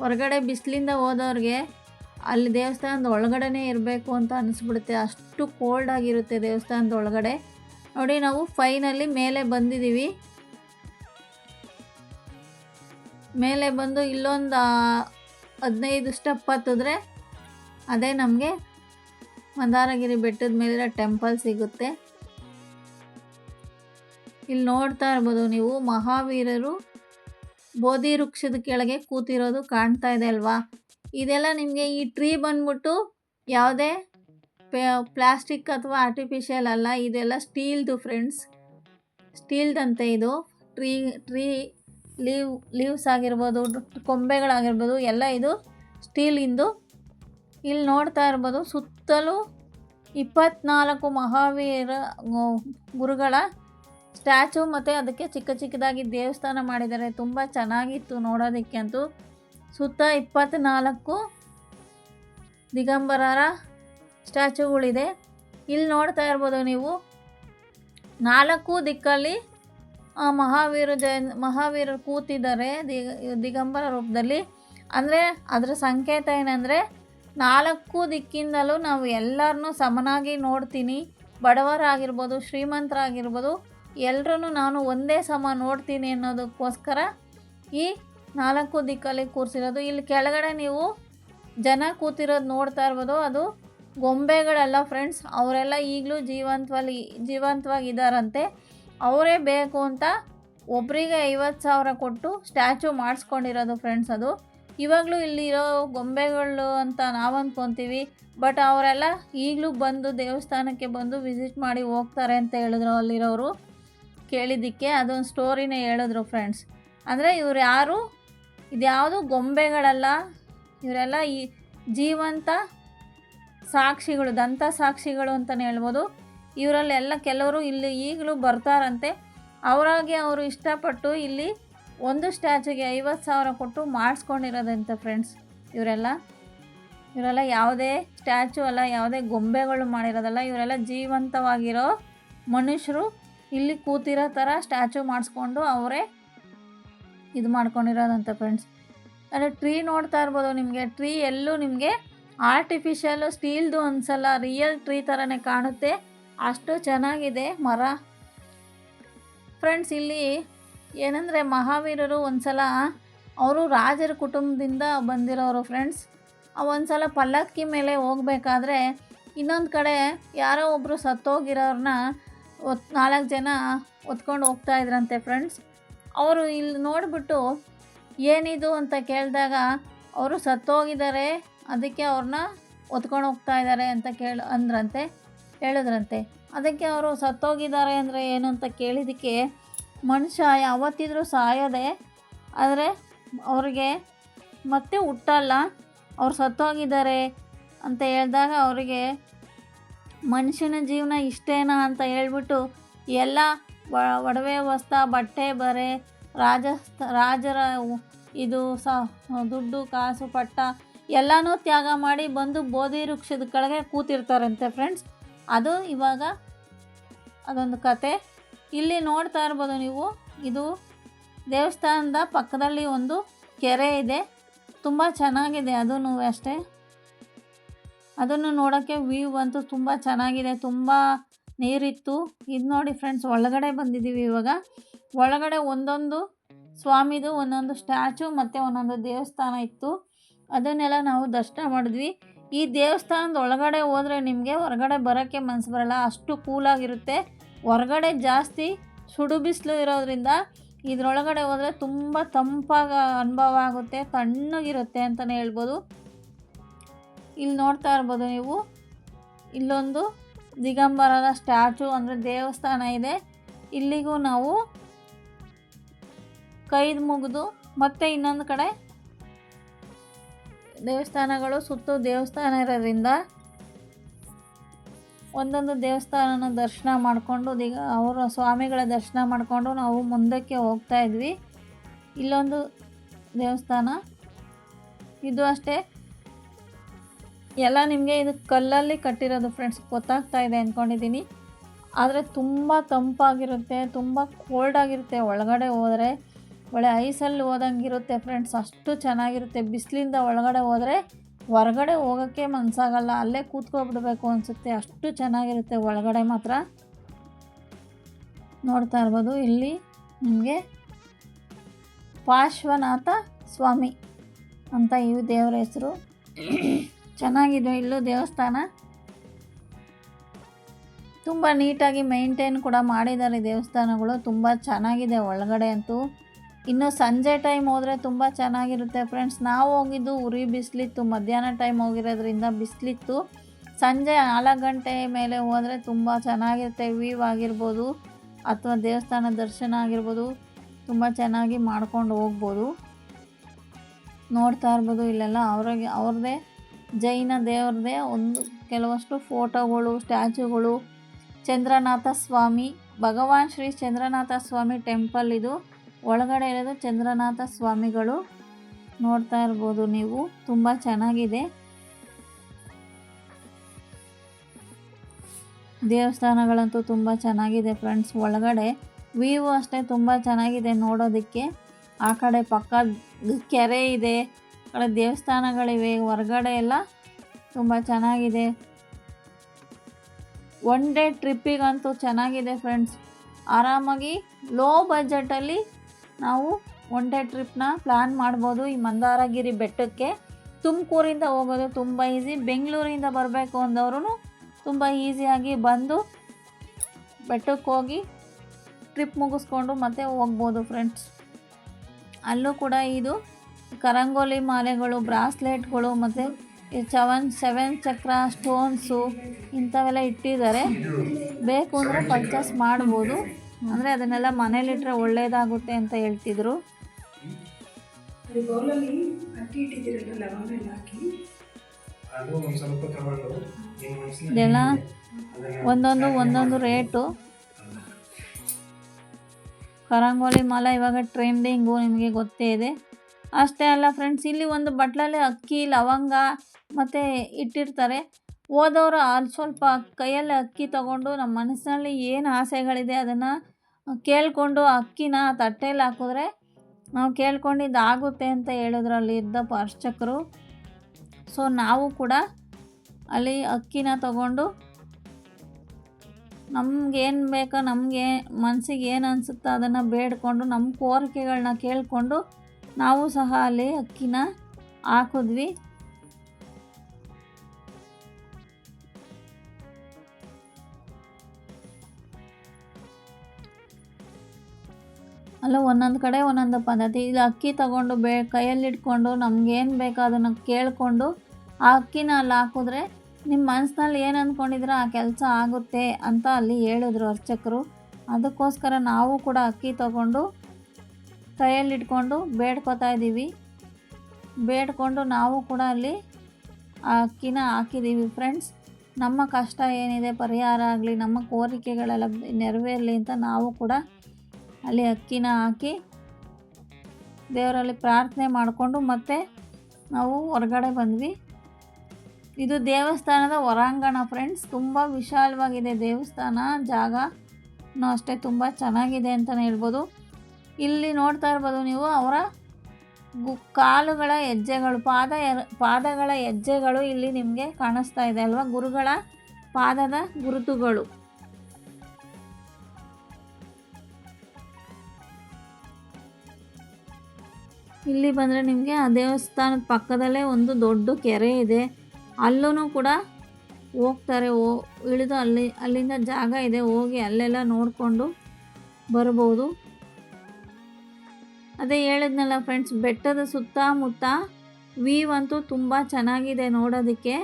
A: ಹೊರಗಡೆ ಬಿಸಿಲಿಂದ ಹೋದವ್ರಿಗೆ ಅಲ್ಲಿ ದೇವಸ್ಥಾನದ ಒಳಗಡೆನೇ ಇರಬೇಕು ಅಂತ ಅನಿಸ್ಬಿಡುತ್ತೆ. ಅಷ್ಟು ಕೋಲ್ಡ್ ಆಗಿರುತ್ತೆ ದೇವಸ್ಥಾನದ ಒಳಗಡೆ. ನೋಡಿ ನಾವು ಫೈನಲ್ಲಿ ಮೇಲೆ ಬಂದಿದ್ದೀವಿ. ಮೇಲೆ ಬಂದು ಇಲ್ಲೊಂದು ಹದಿನೈದು ಸ್ಟೆಪ್ ಹತ್ತಿದ್ರೆ ಅದೇ ನಮಗೆ ಮಂದಾರಗಿರಿ ಬೆಟ್ಟದ ಮೇಲಿರೋ ಟೆಂಪಲ್ ಸಿಗುತ್ತೆ. ಇಲ್ಲಿ ನೋಡ್ತಾ ಇರ್ಬೋದು ನೀವು, ಮಹಾವೀರರು ಬೋಧಿ ವೃಕ್ಷದ ಕೆಳಗೆ ಕೂತಿರೋದು ಕಾಣ್ತಾ ಇದೆ ಅಲ್ವಾ? ಇದೆಲ್ಲ ನಿಮಗೆ ಈ ಟ್ರೀ ಬಂದ್ಬಿಟ್ಟು ಯಾವುದೇ ಪ್ಲಾಸ್ಟಿಕ್ ಅಥವಾ ಆರ್ಟಿಫಿಷಿಯಲ್ ಅಲ್ಲ, ಇದೆಲ್ಲ ಸ್ಟೀಲ್ದು ಫ್ರೆಂಡ್ಸ್ ಸ್ಟೀಲ್ದಂತೆ ಇದು. ಟ್ರೀ ಟ್ರೀ ಲೀವ್, ಲೀವ್ಸ್ ಆಗಿರ್ಬೋದು, ಕೊಂಬೆಗಳಾಗಿರ್ಬೋದು, ಎಲ್ಲ ಇದು ಸ್ಟೀಲಿಂದು. ಇಲ್ಲಿ ನೋಡ್ತಾ ಇರ್ಬೋದು, ಸುತ್ತಲೂ ಇಪ್ಪತ್ನಾಲ್ಕು ಮಹಾವೀರ ಗುರುಗಳ ಸ್ಟ್ಯಾಚು ಮತ್ತು ಅದಕ್ಕೆ ಚಿಕ್ಕ ಚಿಕ್ಕದಾಗಿ ದೇವಸ್ಥಾನ ಮಾಡಿದ್ದಾರೆ. ತುಂಬ ಚೆನ್ನಾಗಿತ್ತು ನೋಡೋದಕ್ಕೆ ಅಂತೂ. ಸುತ್ತ ಇಪ್ಪತ್ತ್ನಾಲ್ಕು ದಿಗಂಬರರ ಸ್ಟ್ಯಾಚುಗಳಿದೆ. ಇಲ್ಲಿ ನೋಡ್ತಾ ಇರ್ಬೋದು ನೀವು. ನಾಲ್ಕು ದಿಕ್ಕಲ್ಲಿ ಮಹಾವೀರ ಜಯನ್, ಮಹಾವೀರರು ಕೂತಿದ್ದಾರೆ ದಿಗ ದಿಗಂಬರ ರೂಪದಲ್ಲಿ. ಅಂದರೆ, ಅದರ ಸಂಕೇತ ಏನಂದರೆ, ನಾಲ್ಕು ದಿಕ್ಕಿಂದಲೂ ನಾವು ಎಲ್ಲರನ್ನೂ ಸಮನಾಗಿ ನೋಡ್ತೀನಿ. ಬಡವರಾಗಿರ್ಬೋದು, ಶ್ರೀಮಂತರಾಗಿರ್ಬೋದು ಎಲ್ಲರೂ ನಾನು ಒಂದೇ ಸಮ ನೋಡ್ತೀನಿ ಅನ್ನೋದಕ್ಕೋಸ್ಕರ ಈ ನಾಲ್ಕು ದಿಕ್ಕಲ್ಲಿ ಕೂರಿಸಿರೋದು. ಇಲ್ಲಿ ಕೆಳಗಡೆ ನೀವು ಜನ ಕೂತಿರೋದು ನೋಡ್ತಾ ಇರ್ಬೋದು. ಅದು ಗೊಂಬೆಗಳೆಲ್ಲ ಫ್ರೆಂಡ್ಸ್ ಅವರೆಲ್ಲ ಈಗಲೂ ಜೀವಂತವಾಗಿ ಜೀವಂತವಾಗಿದ್ದಾರಂತೆ ಅವರೇ ಬೇಕು ಅಂತ ಒಬ್ಬರಿಗೆ ಐವತ್ತು ಸಾವಿರ ಕೊಟ್ಟು ಸ್ಟ್ಯಾಚು ಮಾಡಿಸ್ಕೊಂಡಿರೋದು ಫ್ರೆಂಡ್ಸ್ ಅದು. ಇವಾಗಲೂ ಇಲ್ಲಿರೋ ಗೊಂಬೆಗಳು ಅಂತ ನಾವು ಅಂದ್ಕೊತೀವಿ ಬಟ್ ಅವರೆಲ್ಲ ಈಗಲೂ ಬಂದು ದೇವಸ್ಥಾನಕ್ಕೆ ಬಂದು ವಿಸಿಟ್ ಮಾಡಿ ಹೋಗ್ತಾರೆ ಅಂತ ಹೇಳಿದ್ರು ಅಲ್ಲಿರೋರು. ಕೇಳಿದ್ದಕ್ಕೆ ಅದೊಂದು ಸ್ಟೋರಿನೇ ಹೇಳಿದ್ರು ಫ್ರೆಂಡ್ಸ್ ಅಂದರೆ ಇವ್ರು ಯಾರು? ಇದ್ಯಾವುದು ಗೊಂಬೆಗಳಲ್ಲ, ಇವರೆಲ್ಲ ಈ ಜೀವಂತ ಸಾಕ್ಷಿಗಳು, ದಂತ ಸಾಕ್ಷಿಗಳು ಅಂತಲೇ ಹೇಳ್ಬೋದು. ಇವರಲ್ಲೆಲ್ಲ ಕೆಲವರು ಇಲ್ಲಿ ಈಗಲೂ ಬರ್ತಾರಂತೆ. ಅವರಾಗೆ ಅವರು ಇಷ್ಟಪಟ್ಟು ಇಲ್ಲಿ ಒಂದು ಸ್ಟ್ಯಾಚುಗೆ ಐವತ್ತು ಸಾವಿರ ಕೊಟ್ಟು ಮಾಡಿಸ್ಕೊಂಡಿರೋದಂತೆ ಫ್ರೆಂಡ್ಸ್ ಇವರೆಲ್ಲ. ಇವರೆಲ್ಲ ಯಾವುದೇ ಸ್ಟ್ಯಾಚು ಅಲ್ಲ, ಯಾವುದೇ ಗೊಂಬೆಗಳು ಮಾಡಿರೋದಲ್ಲ. ಇವರೆಲ್ಲ ಜೀವಂತವಾಗಿರೋ ಮನುಷ್ಯರು ಇಲ್ಲಿ ಕೂತಿರೋ ಥರ ಸ್ಟ್ಯಾಚು ಮಾಡಿಸ್ಕೊಂಡು ಅವರೇ ಇದು ಮಾಡ್ಕೊಂಡಿರೋದಂತೆ ಫ್ರೆಂಡ್ಸ್. ಅಂದರೆ ಟ್ರೀ ನೋಡ್ತಾ ಇರ್ಬೋದು ನಿಮಗೆ. ಟ್ರೀ ಎಲ್ಲೂ ನಿಮಗೆ ಆರ್ಟಿಫಿಷಿಯಲ್ಲು ಸ್ಟೀಲ್ದು ಅನ್ಸಲ್ಲ ರಿಯಲ್ ಟ್ರೀ ಥರನೇ ಕಾಣುತ್ತೆ. ಅಷ್ಟು ಚೆನ್ನಾಗಿದೆ ಮರ. ಫ್ರೆಂಡ್ಸ್ ಇಲ್ಲಿ ಏನಂದರೆ ಮಹಾವೀರರು ಒಂದ್ಸಲ, ಅವರು ರಾಜರ ಕುಟುಂಬದಿಂದ ಬಂದಿರೋರು ಫ್ರೆಂಡ್ಸ್ ಒಂದು ಸಲ ಪಲ್ಲಕ್ಕಿ ಮೇಲೆ ಹೋಗ್ಬೇಕಾದ್ರೆ ಇನ್ನೊಂದು ಕಡೆ ಯಾರೋ ಒಬ್ಬರು ಸತ್ತೋಗಿರೋರನ್ನ ಒತ್ ನಾಲ್ಕು ಜನ ಹೊತ್ಕೊಂಡು ಹೋಗ್ತಾ ಇದ್ರಂತೆ ಫ್ರೆಂಡ್ಸ್ ಅವರು ಇಲ್ಲಿ ನೋಡಿಬಿಟ್ಟು, ಏನಿದು ಅಂತ ಕೇಳಿದಾಗ, ಅವರು ಸತ್ತೋಗಿದ್ದಾರೆ ಅದಕ್ಕೆ ಅವ್ರನ್ನ ಒತ್ಕೊಂಡು ಹೋಗ್ತಾ ಇದ್ದಾರೆ ಅಂತ ಕೇಳಿ, ಅಂದ್ರಂತೆ, ಹೇಳಿದ್ರಂತೆ. ಅದಕ್ಕೆ ಅವರು ಸತ್ತೋಗಿದ್ದಾರೆ ಅಂದರೆ ಏನು ಅಂತ ಕೇಳಿದ್ದಕ್ಕೆ ಮನುಷ್ಯ ಯಾವತ್ತಿದ್ರೂ ಸಾಯೋದೆ, ಆದರೆ ಅವ್ರಿಗೆ ಮತ್ತೆ ಹುಟ್ಟಲ್ಲ, ಅವ್ರು ಸತ್ತೋಗಿದ್ದಾರೆ ಅಂತ ಹೇಳಿದಾಗ ಅವರಿಗೆ ಮನುಷ್ಯನ ಜೀವನ ಇಷ್ಟೇನಾ ಅಂತ ಹೇಳ್ಬಿಟ್ಟು ಎಲ್ಲ ಒಡವೆ ವಸ್ತ, ಬಟ್ಟೆ ಬರೆ ರಾಜ ರಾಜರ ಇದು ಸ, ದುಡ್ಡು, ಕಾಸು, ಪಟ್ಟ ಎಲ್ಲನೂ ತ್ಯಾಗ ಮಾಡಿ ಬಂದು ಬೋಧಿ ವೃಕ್ಷದ ಕೆಳಗೆ ಕೂತಿರ್ತಾರಂತೆ ಫ್ರೆಂಡ್ಸ್ ಅದು ಇವಾಗ ಅದೊಂದು ಕತೆ. ಇಲ್ಲಿ ನೋಡ್ತಾ ಇರ್ಬೋದು ನೀವು, ಇದು ದೇವಸ್ಥಾನದ ಪಕ್ಕದಲ್ಲಿ ಒಂದು ಕೆರೆ ಇದೆ. ತುಂಬ ಚೆನ್ನಾಗಿದೆ ಅದೂ ಅಷ್ಟೇ. ಅದನ್ನು ನೋಡೋಕ್ಕೆ ವ್ಯೂ ಅಂತೂ ತುಂಬ ಚೆನ್ನಾಗಿದೆ, ತುಂಬ ನೀರಿತ್ತು. ಇದು ನೋಡಿ ಫ್ರೆಂಡ್ಸ್ ಒಳಗಡೆ ಬಂದಿದ್ದೀವಿ ಇವಾಗ. ಒಳಗಡೆ ಒಂದೊಂದು ಸ್ವಾಮಿದು, ಒಂದೊಂದು ಸ್ಟ್ಯಾಚು ಮತ್ತು ಒಂದೊಂದು ದೇವಸ್ಥಾನ ಇತ್ತು. ಅದನ್ನೆಲ್ಲ ನಾವು ದರ್ಶನ ಮಾಡಿದ್ವಿ. ಈ ದೇವಸ್ಥಾನದ ಒಳಗಡೆ ಹೋದರೆ ನಿಮಗೆ ಹೊರಗಡೆ ಬರೋಕ್ಕೆ ಮನಸ್ಸು ಬರಲ್ಲ. ಅಷ್ಟು ಕೂಲಾಗಿರುತ್ತೆ ಹೊರಗಡೆ ಜಾಸ್ತಿ ಸುಡು ಬಿಸಿಲು ಇರೋದ್ರಿಂದ ಇದರೊಳಗಡೆ ಹೋದರೆ ತುಂಬ ತಂಪಾಗ ಅನುಭವ ಆಗುತ್ತೆ, ತಣ್ಣಗಿರುತ್ತೆ ಅಂತಲೇ ಹೇಳ್ಬೋದು. ಇಲ್ಲಿ ನೋಡ್ತಾ ಇರ್ಬೋದು ನೀವು. ಇಲ್ಲೊಂದು ದಿಗಂಬರದ ಸ್ಟ್ಯಾಚು ಅಂದರೆ ದೇವಸ್ಥಾನ ಇದೆ. ಇಲ್ಲಿಗೂ ನಾವು ಕೈದು ಮುಗಿದು ಮತ್ತೆ ಇನ್ನೊಂದು ಕಡೆ ದೇವಸ್ಥಾನಗಳು ಸುತ್ತು ದೇವಸ್ಥಾನ ಇರೋದ್ರಿಂದ ಒಂದೊಂದು ದೇವಸ್ಥಾನನ ದರ್ಶನ ಮಾಡಿಕೊಂಡು ಈಗ ಅವರ ಸ್ವಾಮಿಗಳ ದರ್ಶನ ಮಾಡಿಕೊಂಡು ನಾವು ಮುಂದಕ್ಕೆ ಹೋಗ್ತಾ ಇದ್ವಿ. ಇಲ್ಲೊಂದು ದೇವಸ್ಥಾನ. ಇದು ಅಷ್ಟೇ. ಎಲ್ಲ ನಿಮಗೆ ಇದು ಕಲ್ಲಲ್ಲಿ ಕಟ್ಟಿರೋದು ಫ್ರೆಂಡ್ಸ್ ಗೊತ್ತಾಗ್ತಾ ಇದೆ ಅಂದ್ಕೊಂಡಿದ್ದೀನಿ ಆದರೆ ತುಂಬ ತಂಪಾಗಿರುತ್ತೆ, ತುಂಬ ಕೋಲ್ಡ್ ಆಗಿರುತ್ತೆ. ಒಳಗಡೆ ಹೋದರೆ ಒಳ್ಳೆ ಐಸಲ್ಲಿ ಹೋದಂಗಿರುತ್ತೆ ಫ್ರೆಂಡ್ಸ್ ಅಷ್ಟು ಚೆನ್ನಾಗಿರುತ್ತೆ. ಬಿಸಿಲಿಂದ ಒಳಗಡೆ ಹೋದರೆ ಹೊರಗಡೆ ಹೋಗೋಕ್ಕೆ ಮನಸ್ಸಾಗಲ್ಲ ಅಲ್ಲೇ ಕೂತ್ಕೊಬಿಡ್ಬೇಕು ಅನಿಸುತ್ತೆ. ಅಷ್ಟು ಚೆನ್ನಾಗಿರುತ್ತೆ ಒಳಗಡೆ ಮಾತ್ರ. ನೋಡ್ತಾ ಇರ್ಬೋದು. ಇಲ್ಲಿ ನಿಮಗೆ ಪಾರ್ಶ್ವನಾಥ ಸ್ವಾಮಿ ಅಂತ ಇವು ದೇವರ ಹೆಸರು. ಚೆನ್ನಾಗಿದೆ ಇಲ್ಲೂ ದೇವಸ್ಥಾನ. ತುಂಬ ನೀಟಾಗಿ ಮೇಂಟೈನ್ ಕೂಡ ಮಾಡಿದ್ದಾರೆ ದೇವಸ್ಥಾನಗಳು. ತುಂಬ ಚೆನ್ನಾಗಿದೆ ಒಳಗಡೆ ಅಂತೂ. ಇನ್ನು ಸಂಜೆ ಟೈಮ್ ಹೋದರೆ ತುಂಬ ಚೆನ್ನಾಗಿರುತ್ತೆ ಫ್ರೆಂಡ್ಸ್ ನಾವು ಹೋಗಿದ್ದು ಉರಿ ಬಿಸಿಲಿತ್ತು, ಮಧ್ಯಾಹ್ನ ಟೈಮ್ ಹೋಗಿರೋದ್ರಿಂದ ಬಿಸಿಲಿತ್ತು. ಸಂಜೆ ನಾಲ್ಕು ಗಂಟೆ ಮೇಲೆ ಹೋದರೆ ತುಂಬ ಚೆನ್ನಾಗಿರುತ್ತೆ ವ್ಯೂ ಆಗಿರ್ಬೋದು ಅಥವಾ ದೇವಸ್ಥಾನ ದರ್ಶನ ಆಗಿರ್ಬೋದು, ತುಂಬ ಚೆನ್ನಾಗಿ ಮಾಡ್ಕೊಂಡು ಹೋಗ್ಬೋದು. ನೋಡ್ತಾ ಇರ್ಬೋದು ಇಲ್ಲೆಲ್ಲ. ಅವ್ರಿಗೆ ಅವ್ರದ್ದೇ ಜೈನ ದೇವ್ರದ್ದೇ ಒಂದು ಕೆಲವಷ್ಟು ಫೋಟೋಗಳು ಸ್ಟ್ಯಾಚುಗಳು ಚಂದ್ರನಾಥ ಸ್ವಾಮಿ, ಭಗವಾನ್ ಶ್ರೀ ಚಂದ್ರನಾಥ ಸ್ವಾಮಿ ಟೆಂಪಲ್ ಇದು. ಒಳಗಡೆ ಇರೋದು ಚಂದ್ರನಾಥ ಸ್ವಾಮಿಗಳು ನೋಡ್ತಾ ಇರ್ಬೋದು ನೀವು. ತುಂಬ ಚೆನ್ನಾಗಿದೆ. ದೇವಸ್ಥಾನಗಳಂತೂ ತುಂಬ ಚೆನ್ನಾಗಿದೆ ಫ್ರೆಂಡ್ಸ್. ಒಳಗಡೆ ವ್ಯೂ ಅಷ್ಟೇ ತುಂಬ ಚೆನ್ನಾಗಿದೆ ನೋಡೋದಕ್ಕೆ. ಆ ಕಡೆ ಪಕ್ಕ ಕೆರೆ ಇದೆ, ಆ ಕಡೆ ದೇವಸ್ಥಾನಗಳಿವೆ, ಹೊರಗಡೆ ಎಲ್ಲ ತುಂಬ ಚೆನ್ನಾಗಿದೆ. ಒನ್ ಡೇ ಟ್ರಿಪ್ಪಿಗಂತೂ ಚೆನ್ನಾಗಿದೆ ಫ್ರೆಂಡ್ಸ್. ಆರಾಮಾಗಿ ಲೋ ಬಜೆಟಲ್ಲಿ ನಾವು ಒನ್ ಡೇ ಟ್ರಿಪ್ನ ಪ್ಲ್ಯಾನ್ ಮಾಡ್ಬೋದು ಈ ಮಂದಾರಗಿರಿ ಬೆಟ್ಟಕ್ಕೆ. ತುಮಕೂರಿಂದ ಹೋಗೋದು ತುಂಬ ಈಸಿ ಬೆಂಗಳೂರಿಂದ ಬರಬೇಕು ಅಂದವರು ತುಂಬ ಈಸಿಯಾಗಿ ಬಂದು ಬೆಟ್ಟಕ್ಕೆ ಹೋಗಿ ಟ್ರಿಪ್ ಮುಗಿಸ್ಕೊಂಡು ಮತ್ತೆ ಹೋಗ್ಬೋದು ಫ್ರೆಂಡ್ಸ್ ಅಲ್ಲೂ ಕೂಡ ಇದು ಕರಂಗೋಲಿ ಮಾಲೆಗಳು, ಬ್ರಾಸ್ಲೆಟ್ಗಳು ಮತ್ತು ಚವನ್ ಸೆವೆನ್ ಚಕ್ರ ಸ್ಟೋನ್ಸು ಇಂಥವೆಲ್ಲ ಇಟ್ಟಿದ್ದಾರೆ. ಬೇಕು ಅಂದರೆ ಪರ್ಚೇಸ್ ಮಾಡ್ಬೋದು. ಅಂದರೆ ಅದನ್ನೆಲ್ಲ ಮನೇಲಿಟ್ಟರೆ ಒಳ್ಳೆಯದಾಗುತ್ತೆ ಅಂತ ಹೇಳ್ತಿದ್ರು.
B: ಅದು ಬೌಲಲ್ಲಿ ಅಕ್ಕಿ ಇಟ್ಟಿದ್ದೀರಲ್ಲ ಲವಂಗ ಎಲ್ಲ ಹಾಕಿ?
C: ಅದು ಸ್ವಲ್ಪ ತಗೊಂಡು ನಿಮ್ಮ
A: ಇದೆಲ್ಲ ಒಂದೊಂದು ಒಂದೊಂದು ರೇಟು. ಕರಂಗೋಲಿ ಮಾಲ ಇವಾಗ ಟ್ರೆಂಡಿಂಗು ನಿಮಗೆ ಗೊತ್ತೇ ಇದೆ. ಅಷ್ಟೇ ಅಲ್ಲ ಫ್ರೆಂಡ್ಸ್ ಇಲ್ಲಿ ಒಂದು ಬಟ್ಲಲ್ಲಿ ಅಕ್ಕಿ ಲವಂಗ ಮತ್ತು ಇಟ್ಟಿರ್ತಾರೆ. ಹೋದವರು ಅಲ್ಲಿ ಸ್ವಲ್ಪ ಕೈಯಲ್ಲಿ ಅಕ್ಕಿ ತಗೊಂಡು ನಮ್ಮ ಮನಸ್ಸಿನಲ್ಲಿ ಏನು ಆಸೆಗಳಿದೆ ಅದನ್ನು ಕೇಳಿಕೊಂಡು ಅಕ್ಕಿನ ತಟ್ಟೆಯಲ್ಲಿ ಹಾಕಿದ್ರೆ ನಾವು ಕೇಳ್ಕೊಂಡಿದ್ದು ಆಗುತ್ತೆ ಅಂತ ಹೇಳಿದ್ರು ಅಲ್ಲಿ ಇದ್ದ ಅರ್ಚಕರು ಸೊ ನಾವು ಕೂಡ ಅಲ್ಲಿ ಅಕ್ಕಿನ ತಗೊಂಡು ನಮಗೇನು ಬೇಕೋ ನಮಗೆ ಮನಸ್ಸಿಗೆ ಏನು ಅನಿಸುತ್ತೋ ಅದನ್ನು ಬೇಡಿಕೊಂಡು ನಮ್ಮ ಕೋರಿಕೆಗಳನ್ನ ಕೇಳಿಕೊಂಡು ನಾವು ಸಹ ಅಲ್ಲಿ ಅಕ್ಕಿನ ಹಾಕಿದ್ವಿ. ಅಲ್ಲ, ಒಂದೊಂದು ಕಡೆ ಒಂದೊಂದು ಪದ್ಧತಿ. ಇಲ್ಲಿ ಅಕ್ಕಿ ತಗೊಂಡು ಬೇ ಕೈಯಲ್ಲಿಟ್ಕೊಂಡು ಏನು ಬೇಕೋ ಅದನ್ನು ಕೇಳಿಕೊಂಡು ಆ ಅಕ್ಕಿನ ಅಲ್ಲಿ ಹಾಕಿದ್ರೆ ನಿಮ್ಮ ಮನಸ್ಸಿನಲ್ಲಿ ಏನು ಅಂದ್ಕೊಂಡಿದ್ರೆ ಆ ಕೆಲಸ ಆಗುತ್ತೆ ಅಂತ ಅಲ್ಲಿ ಹೇಳಿದ್ರು ಅರ್ಚಕರು. ಅದಕ್ಕೋಸ್ಕರ ನಾವು ಕೂಡ ಅಕ್ಕಿ ತಗೊಂಡು ಕೈಯಲ್ಲಿಟ್ಕೊಂಡು ಬೇಡ್ಕೊತಾ ಇದ್ದೀವಿ. ಬೇಡ್ಕೊಂಡು ನಾವು ಕೂಡ ಅಲ್ಲಿ ಆ ಅಕ್ಕಿನ ಹಾಕಿದ್ದೀವಿ ಫ್ರೆಂಡ್ಸ್. ನಮ್ಮ ಕಷ್ಟ ಏನಿದೆ, ಪರಿಹಾರ ಆಗಲಿ, ನಮ್ಮ ಕೋರಿಕೆಗಳೆಲ್ಲ ನೆರವೇರಲಿ ಅಂತ ನಾವು ಕೂಡ ಅಲ್ಲಿ ಅಕ್ಕಿನ ಹಾಕಿ ದೇವರಲ್ಲಿ ಪ್ರಾರ್ಥನೆ ಮಾಡಿಕೊಂಡು ಮತ್ತೆ ನಾವು ಹೊರಗಡೆ ಬಂದ್ವಿ. ಇದು ದೇವಸ್ಥಾನದ ಹೊರಾಂಗಣ ಫ್ರೆಂಡ್ಸ್ ತುಂಬ ವಿಶಾಲವಾಗಿದೆ ದೇವಸ್ಥಾನ. ಜಾಗನೂ ಅಷ್ಟೇ ತುಂಬ ಚೆನ್ನಾಗಿದೆ ಅಂತಲೇ ಹೇಳ್ಬೋದು. ಇಲ್ಲಿ ನೋಡ್ತಾ ಇರ್ಬೋದು ನೀವು ಅವರ ಗು ಕಾಲುಗಳ ಹೆಜ್ಜೆಗಳು, ಪಾದ ಪಾದಗಳ ಹೆಜ್ಜೆಗಳು ಇಲ್ಲಿ ನಿಮಗೆ ಕಾಣಿಸ್ತಾ ಇದೆ ಅಲ್ವಾ? ಗುರುಗಳ ಪಾದದ ಗುರುತುಗಳು. ಇಲ್ಲಿ ಬಂದರೆ ನಿಮಗೆ ಆ ದೇವಸ್ಥಾನದ ಪಕ್ಕದಲ್ಲೇ ಒಂದು ದೊಡ್ಡ ಕೆರೆ ಇದೆ. ಅಲ್ಲೂ ಕೂಡ ಹೋಗ್ತಾರೆ. ಓ, ಇಳಿದು ಅಲ್ಲಿ, ಅಲ್ಲಿಂದ ಜಾಗ ಇದೆ. ಹೋಗಿ ಅಲ್ಲೆಲ್ಲ ನೋಡಿಕೊಂಡು ಬರ್ಬೋದು. ಅದೇ ಹೇಳಿದ್ನಲ್ಲ ಫ್ರೆಂಡ್ಸ್ ಬೆಟ್ಟದ ಸುತ್ತಮುತ್ತ ವೀವ್ ಅಂತೂ ತುಂಬ ಚೆನ್ನಾಗಿದೆ ನೋಡೋದಕ್ಕೆ.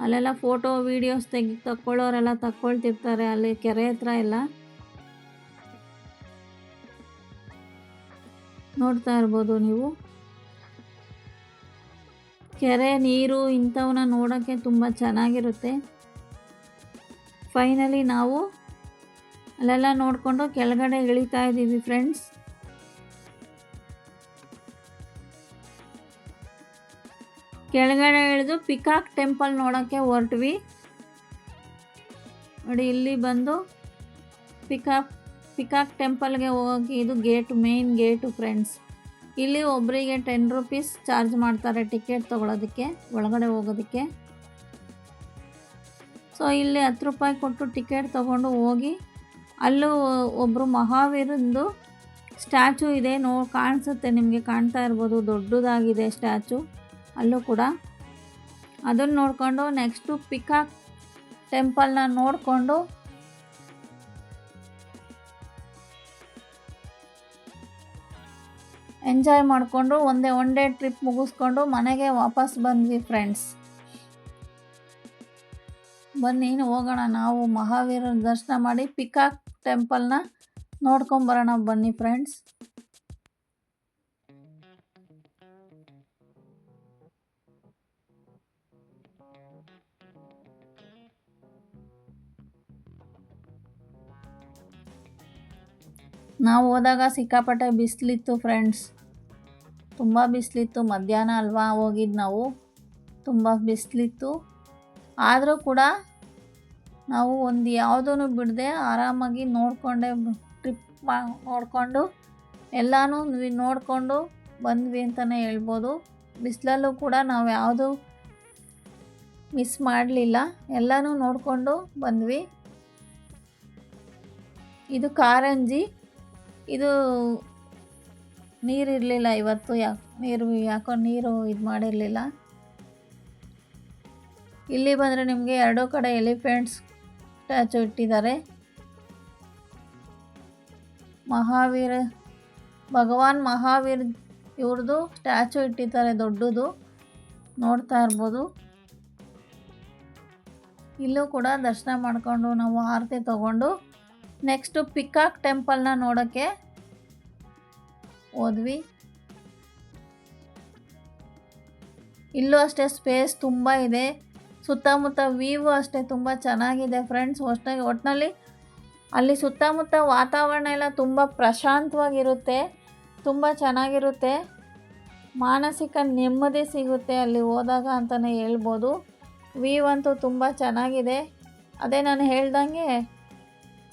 A: ಅಲ್ಲೆಲ್ಲ ಫೋಟೋ ವೀಡಿಯೋಸ್ ತೆಗಿ ತಕ್ಕೊಳ್ಳೋರೆಲ್ಲ ತಕ್ಕೊಳ್ತಿರ್ತಾರೆ ಅಲ್ಲಿ ಕೆರೆ ಹತ್ರ ಎಲ್ಲ. ನೋಡ್ತಾ ಇರ್ಬೋದು ನೀವು. ಕೆರೆ, ನೀರು ಇಂಥವನ್ನ ನೋಡೋಕ್ಕೆ ತುಂಬ ಚೆನ್ನಾಗಿರುತ್ತೆ. ಫೈನಲಿ ನಾವು ಅಲ್ಲೆಲ್ಲ ನೋಡಿಕೊಂಡು ಕೆಳಗಡೆ ಇಳಿತಾ ಇದ್ದೀವಿ ಫ್ರೆಂಡ್ಸ್ ಕೆಳಗಡೆ ಇಳಿದು ಪಿಕಾಕ್ ಟೆಂಪಲ್ ನೋಡೋಕ್ಕೆ ಹೊರಟ್ವಿ. ನೋಡಿ, ಇಲ್ಲಿ ಬಂದು ಪಿಕಾಕ್ ಪಿಕಾಕ್ ಟೆಂಪಲ್ಗೆ ಹೋಗೋಕ್ಕೆ ಇದು ಗೇಟ್ ಮೇಯ್ನ್ ಗೇಟು ಫ್ರೆಂಡ್ಸ್ ಇಲ್ಲಿ ಒಬ್ಬರಿಗೆ ಟೆನ್ ರುಪೀಸ್ ಚಾರ್ಜ್ ಮಾಡ್ತಾರೆ ಟಿಕೆಟ್ ತೊಗೊಳೋದಕ್ಕೆ, ಒಳಗಡೆ ಹೋಗೋದಕ್ಕೆ. ಸೊ ಇಲ್ಲಿ ಹತ್ತು ರೂಪಾಯಿ ಕೊಟ್ಟು ಟಿಕೆಟ್ ತೊಗೊಂಡು ಹೋಗಿ, ಅಲ್ಲೂ ಒಬ್ಬರು ಮಹಾವೀರಂದು ಸ್ಟ್ಯಾಚು ಇದೆ, ನೋ, ಕಾಣಿಸುತ್ತೆ, ನಿಮಗೆ ಕಾಣ್ತಾ ಇರ್ಬೋದು, ದೊಡ್ಡದಾಗಿದೆ ಸ್ಟ್ಯಾಚು ಅಲ್ಲೂ ಕೂಡ. ಅದನ್ನು ನೋಡಿಕೊಂಡು ನೆಕ್ಸ್ಟು ಪಿಕಾಕ್ ಟೆಂಪಲ್ನ ನೋಡಿಕೊಂಡು ಎಂಜಾಯ್ ಮಾಡಿಕೊಂಡು, ಒಂದೇ ಒನ್ ಡೇ ಟ್ರಿಪ್ ಮುಗಿಸ್ಕೊಂಡು ಮನೆಗೆ ವಾಪಸ್ ಬಂದ್ವಿ ಫ್ರೆಂಡ್ಸ್ ಬನ್ನಿ ಹೋಗೋಣ. ನಾವು ಮಹಾವೀರನ ದರ್ಶನ ಮಾಡಿ ಪಿಕಾಕ್ ಟೆಂಪಲ್ನ ನೋಡ್ಕೊಂಬರೋಣ ಬನ್ನಿ ಫ್ರೆಂಡ್ಸ್ ನಾವು ಹೋದಾಗ ಸಿಕ್ಕಾಪಟ್ಟೆ ಬಿಸಿಲಿತ್ತು ಫ್ರೆಂಡ್ಸ್ ತುಂಬ ಬಿಸಿಲಿತ್ತು. ಮಧ್ಯಾಹ್ನ ಅಲ್ವಾ ಹೋಗಿದ್ದು ನಾವು. ತುಂಬ ಬಿಸಿಲಿತ್ತು. ಆದರೂ ಕೂಡ ನಾವು ಒಂದು ಯಾವುದೂ ಬಿಡದೆ ಆರಾಮಾಗಿ ನೋಡಿಕೊಂಡೆ ಟ್ರಿಪ್ ಮಾ ನೋಡಿಕೊಂಡು ಎಲ್ಲನೂ ನೋಡಿಕೊಂಡು ಬಂದ್ವಿ ಅಂತಲೇ ಹೇಳ್ಬೋದು. ಬಿಸಿಲಲ್ಲೂ ಕೂಡ ನಾವು ಯಾವುದು ಮಿಸ್ ಮಾಡಲಿಲ್ಲ. ಎಲ್ಲನೂ ನೋಡಿಕೊಂಡು ಬಂದ್ವಿ. ಇದು ಕಾರಂಜಿ. ಇದು ನೀರಿರಲಿಲ್ಲ ಇವತ್ತು ಯಾಕೆ ನೀರು ಯಾಕೋ ನೀರು ಇದು ಮಾಡಿರಲಿಲ್ಲ. ಇಲ್ಲಿ ಬಂದರೆ ನಿಮಗೆ ಎರಡೂ ಕಡೆ ಎಲಿಫೆಂಟ್ಸ್ ಸ್ಟ್ಯಾಚು ಇಟ್ಟಿದ್ದಾರೆ. ಮಹಾವೀರ, ಭಗವಾನ್ ಮಹಾವೀರ್ ಇವ್ರದ್ದು ಸ್ಟ್ಯಾಚು ಇಟ್ಟಿದ್ದಾರೆ ದೊಡ್ಡದು. ನೋಡ್ತಾ ಇರ್ಬೋದು. ಇಲ್ಲೂ ಕೂಡ ದರ್ಶನ ಮಾಡಿಕೊಂಡು ನಾವು ಆರತಿ ತಗೊಂಡು ನೆಕ್ಸ್ಟು ಪಿಕಾಕ್ ಟೆಂಪಲ್ನ ನೋಡೋಕ್ಕೆ ಹೋದ್ವಿ ಇಲ್ಲೂ ಅಷ್ಟೇ ಸ್ಪೇಸ್ ತುಂಬ ಇದೆ. ಸುತ್ತಮುತ್ತ ವೀವು ಅಷ್ಟೇ ತುಂಬ ಚೆನ್ನಾಗಿದೆ ಫ್ರೆಂಡ್ಸ್ ಒಟ್ಟಾಗಿ ಒಟ್ಟಿನಲ್ಲಿ ಅಲ್ಲಿ ಸುತ್ತಮುತ್ತ ವಾತಾವರಣ ಎಲ್ಲ ತುಂಬ ಪ್ರಶಾಂತವಾಗಿರುತ್ತೆ. ತುಂಬ ಚೆನ್ನಾಗಿರುತ್ತೆ. ಮಾನಸಿಕ ನೆಮ್ಮದಿ ಸಿಗುತ್ತೆ ಅಲ್ಲಿ ಹೋದಾಗ ಅಂತಲೇ ಹೇಳ್ಬೋದು. ವ್ಯೂ ಅಂತೂ ತುಂಬ ಚೆನ್ನಾಗಿದೆ. ಅದೇ ನಾನು ಹೇಳ್ದಂಗೆ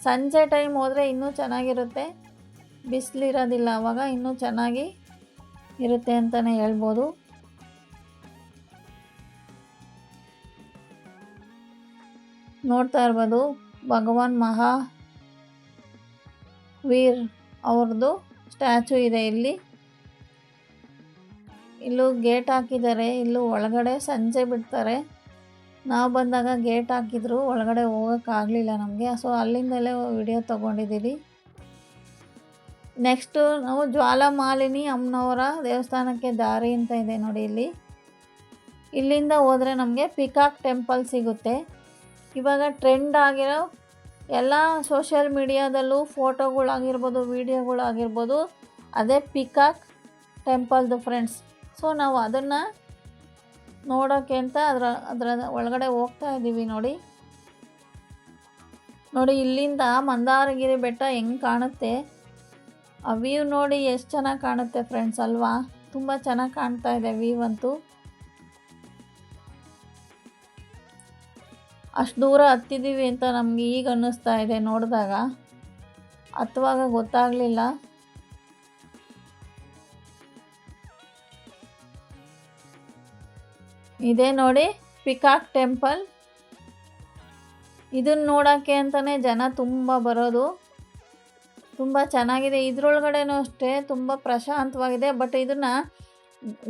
A: ಸಂಜೆ ಟೈಮ್ ಹೋದರೆ ಇನ್ನೂ ಚೆನ್ನಾಗಿರುತ್ತೆ. ಬಿಸಿಲಿರೋದಿಲ್ಲ ಆವಾಗ ಇನ್ನೂ ಚೆನ್ನಾಗಿ ಇರುತ್ತೆ ಅಂತಲೇ ಹೇಳ್ಬೋದು. ನೋಡ್ತಾ ಇರ್ಬೋದು, ಭಗವಾನ್ ಮಹಾ ವೀರ್ ಅವ್ರದ್ದು ಸ್ಟ್ಯಾಚು ಇದೆ ಇಲ್ಲಿ. ಇಲ್ಲೂ ಗೇಟ್ ಹಾಕಿದ್ದಾರೆ, ಇಲ್ಲೂ ಒಳಗಡೆ ಸಂಜೆ ಬಿಡ್ತಾರೆ. ನಾವು ಬಂದಾಗ ಗೇಟ್ ಹಾಕಿದ್ರು, ಒಳಗಡೆ ಹೋಗೋಕ್ಕಾಗಲಿಲ್ಲ ನಮಗೆ. ಸೊ ಅಲ್ಲಿಂದಲೇ ವಿಡಿಯೋ ತೊಗೊಂಡಿದ್ದೀವಿ. ನೆಕ್ಸ್ಟು ನಾವು ಜ್ವಾಲಾಮಾಲಿನಿ ಅಮ್ಮನವರ ದೇವಸ್ಥಾನಕ್ಕೆ ದಾರಿ ಅಂತ ಇದೆ ನೋಡಿ ಇಲ್ಲಿ. ಇಲ್ಲಿಂದ ಹೋದರೆ ನಮಗೆ ಪಿಕಾಕ್ ಟೆಂಪಲ್ ಸಿಗುತ್ತೆ. ಇವಾಗ ಟ್ರೆಂಡ್ ಆಗಿರೋ ಎಲ್ಲ ಸೋಷಿಯಲ್ ಮೀಡಿಯಾದಲ್ಲೂ ಫೋಟೋಗಳಾಗಿರ್ಬೋದು ವೀಡಿಯೋಗಳಾಗಿರ್ಬೋದು ಅದೇ ಪಿಕಾಕ್ ಟೆಂಪಲ್ದು ಫ್ರೆಂಡ್ಸ್ ಸೊ ನಾವು ಅದನ್ನು ನೋಡೋಕ್ಕೆ ಅಂತ ಅದರ ಅದರ ಒಳಗಡೆ ಹೋಗ್ತಾ ಇದ್ದೀವಿ ನೋಡಿ. ನೋಡಿ ಇಲ್ಲಿಂದ ಮಂದಾರಗಿರಿ ಬೆಟ್ಟ ಹೆಂಗೆ ಕಾಣುತ್ತೆ? ಆ ವ್ಯೂ ನೋಡಿ ಎಷ್ಟು ಚೆನ್ನಾಗಿ ಕಾಣುತ್ತೆ ಫ್ರೆಂಡ್ಸ್ ಅಲ್ವಾ? ತುಂಬ ಚೆನ್ನಾಗಿ ಕಾಣ್ತಾ ಇದೆ ವ್ಯೂ ಅಂತೂ. ಅಷ್ಟು ದೂರ ಹತ್ತಿದ್ದೀವಿ ಅಂತ ನಮಗೆ ಈಗ ಅನ್ನಿಸ್ತಾ ಇದೆ ನೋಡಿದಾಗ. ಹತ್ತುವಾಗ ಗೊತ್ತಾಗಲಿಲ್ಲ. ಇದೇ ನೋಡಿ ಪಿಕಾಕ್ ಟೆಂಪಲ್. ಇದನ್ನ ನೋಡೋಕ್ಕೆ ಅಂತಲೇ ಜನ ತುಂಬ ಬರೋದು. ತುಂಬ ಚೆನ್ನಾಗಿದೆ. ಇದರೊಳಗಡೆನೂ ಅಷ್ಟೇ ತುಂಬ ಪ್ರಶಾಂತವಾಗಿದೆ. ಬಟ್ ಇದನ್ನು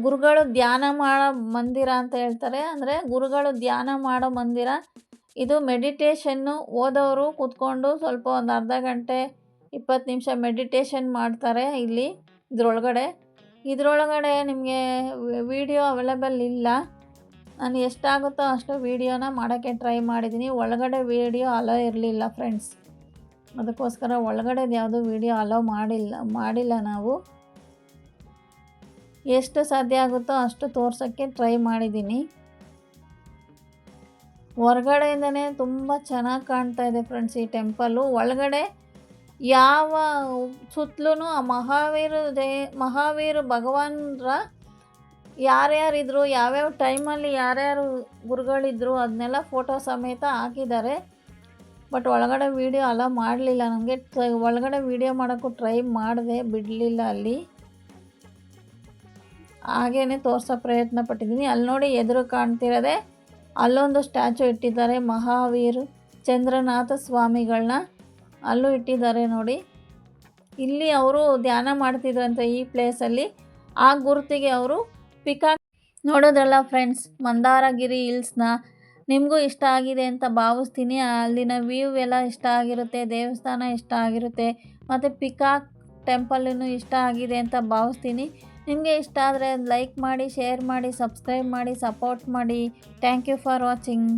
A: ಗುರುಗಳು ಧ್ಯಾನ ಮಾಡೋ ಮಂದಿರ ಅಂತ ಹೇಳ್ತಾರೆ. ಅಂದರೆ ಗುರುಗಳು ಧ್ಯಾನ ಮಾಡೋ ಮಂದಿರ. ಇದು ಮೆಡಿಟೇಷನ್ನು ಓದೋರು ಕೂತ್ಕೊಂಡು ಸ್ವಲ್ಪ ಒಂದು ಅರ್ಧ ಗಂಟೆ, ಇಪ್ಪತ್ತು ನಿಮಿಷ ಮೆಡಿಟೇಷನ್ ಮಾಡ್ತಾರೆ ಇಲ್ಲಿ ಇದರೊಳಗಡೆ. ಇದರೊಳಗಡೆ ನಿಮಗೆ ವಿಡಿಯೋ ಅವೈಲೇಬಲ್ ಇಲ್ಲ. ನಾನು ಎಷ್ಟಾಗುತ್ತೋ ಅಷ್ಟು ವೀಡಿಯೋನ ಮಾಡೋಕ್ಕೆ ಟ್ರೈ ಮಾಡಿದ್ದೀನಿ. ಒಳಗಡೆ ವೀಡಿಯೋ ಅಲೋ ಇರಲಿಲ್ಲ ಫ್ರೆಂಡ್ಸ್ ಅದಕ್ಕೋಸ್ಕರ ಒಳಗಡೆದು ಯಾವುದೂ ವೀಡಿಯೋ ಅಲೋ ಮಾಡಿಲ್ಲ ಮಾಡಿಲ್ಲ ನಾವು. ಎಷ್ಟು ಸಾಧ್ಯ ಆಗುತ್ತೋ ಅಷ್ಟು ತೋರ್ಸೋಕ್ಕೆ ಟ್ರೈ ಮಾಡಿದ್ದೀನಿ. ಹೊರಗಡೆಯಿಂದನೇ ತುಂಬ ಚೆನ್ನಾಗಿ ಕಾಣ್ತಾ ಇದೆ ಫ್ರೆಂಡ್ಸ್ ಈ ಟೆಂಪಲ್ಲು ಒಳಗಡೆ ಯಾವ ಸುತ್ತಲೂ ಆ ಮಹಾವೀರ ಜಯ ಮಹಾವೀರ ಭಗವಾನರ ಯಾರ್ಯಾರಿದ್ರು, ಯಾವ್ಯಾವ ಟೈಮಲ್ಲಿ ಯಾರ್ಯಾರು ಗುರುಗಳಿದ್ರು, ಅದನ್ನೆಲ್ಲ ಫೋಟೋ ಸಮೇತ ಹಾಕಿದ್ದಾರೆ. ಬಟ್ ಒಳಗಡೆ ವೀಡಿಯೋ ಅಲೋ ಮಾಡಲಿಲ್ಲ ನನಗೆ ಒಳಗಡೆ ವೀಡಿಯೋ ಮಾಡೋಕ್ಕೂ ಟ್ರೈ ಮಾಡಿದೆ ಬಿಡಲಿಲ್ಲ ಅಲ್ಲಿ. ಹಾಗೇ ತೋರಿಸೋ ಪ್ರಯತ್ನ ಪಟ್ಟಿದ್ದೀನಿ. ಅಲ್ಲಿ ನೋಡಿ ಎದುರು ಕಾಣ್ತಿರೋದೆ, ಅಲ್ಲೊಂದು ಸ್ಟ್ಯಾಚು ಇಟ್ಟಿದ್ದಾರೆ ಮಹಾವೀರ್ ಚಂದ್ರನಾಥ ಸ್ವಾಮಿಗಳನ್ನ ಅಲ್ಲೂ ಇಟ್ಟಿದ್ದಾರೆ ನೋಡಿ. ಇಲ್ಲಿ ಅವರು ಧ್ಯಾನ ಮಾಡ್ತಿದ್ರಂತೆ ಈ ಪ್ಲೇಸಲ್ಲಿ ಆ ಗುರುತಿಗೆ ಅವರು ಪಿಕಾ ನೋಡೋದ್ರಲ್ಲ ಫ್ರೆಂಡ್ಸ್ ಮಂದಾರಗಿರಿ ಹಿಲ್ಸ್ನ ನಿಮಗೂ ಇಷ್ಟ ಆಗಿದೆ ಅಂತ ಭಾವಿಸ್ತೀನಿ. ಅಲ್ಲಿನ ವ್ಯೂ ಎಲ್ಲ ಇಷ್ಟ ಆಗಿರುತ್ತೆ, ದೇವಸ್ಥಾನ ಇಷ್ಟ ಆಗಿರುತ್ತೆ, ಮತ್ತು ಪಿಕಾಕ್ ಟೆಂಪಲ್ಲೂ ಇಷ್ಟ ಆಗಿದೆ ಅಂತ ಭಾವಿಸ್ತೀನಿ. ನಿಮಗೆ ಇಷ್ಟ ಆದರೆ ಲೈಕ್ ಮಾಡಿ ಶೇರ್ ಮಾಡಿ ಸಬ್ಸ್ಕ್ರೈಬ್ ಮಾಡಿ ಸಪೋರ್ಟ್ ಮಾಡಿ. Thank you for watching